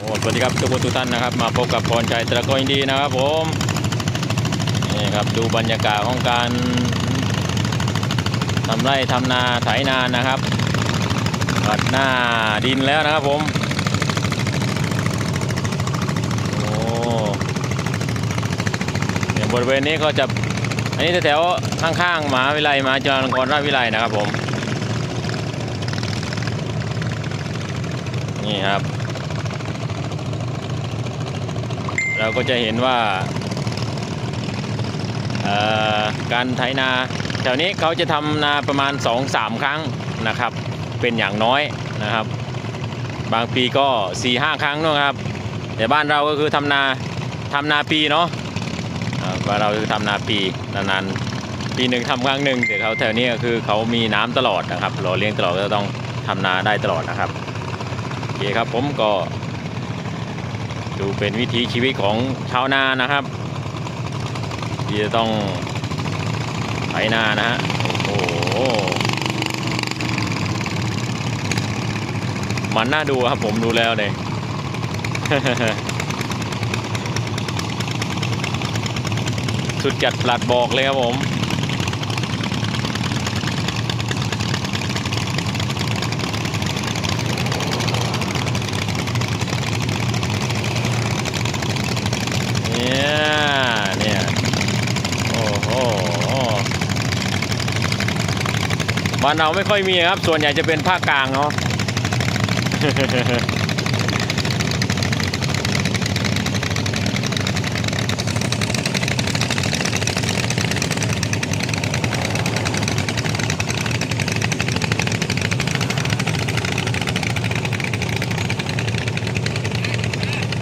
โอ้สวัสดีครับทุกคนทุกท่านนะครับ มาพบกับพรชัยตะกอินดีนะครับผมนี่ครับดูบรรยากาศของการทำไร่ทำนาไถนานะครับปัดหน้าดินแล้วนะครับผมโอ้เนี่ยบริเวณนี้ก็จะอันนี้แถวข้างๆหมาวิทยาลัยมาจาลงกรราชวิทยาลัยนะครับผมนี่ครับ เราก็จะเห็นว่าการไถนาแถวนี้เขาจะทำนาประมาณ 2-3 ครั้งนะครับ เป็นอย่างน้อยนะครับ บางปีก็4-5ครั้งนะครับ แต่บ้านเราก็คือทำนาทำนาปีเนาะอ่าบ้านเราคือทำนาปีนานๆปีหนึ่งทำครั้งหนึ่งแต่เขาแถวนี้ก็คือเขามีน้ำตลอดนะครับหล่อเลี้ยงตลอดก็ต้องทำนาได้ตลอดนะครับโอเคครับผมก็ ดูเป็นวิถีชีวิตของชาวนานะครับ ที่จะต้องไถนานะฮะโอ้โหมันน่าดูครับผมดูแล้วเนี่ยสุดจัดปลัดบอกเลยครับผม เนี่ยเนี่ยโอ้โห บ้านเราไม่ค่อยมีครับ ส่วนใหญ่จะเป็นภาคกลางเนาะ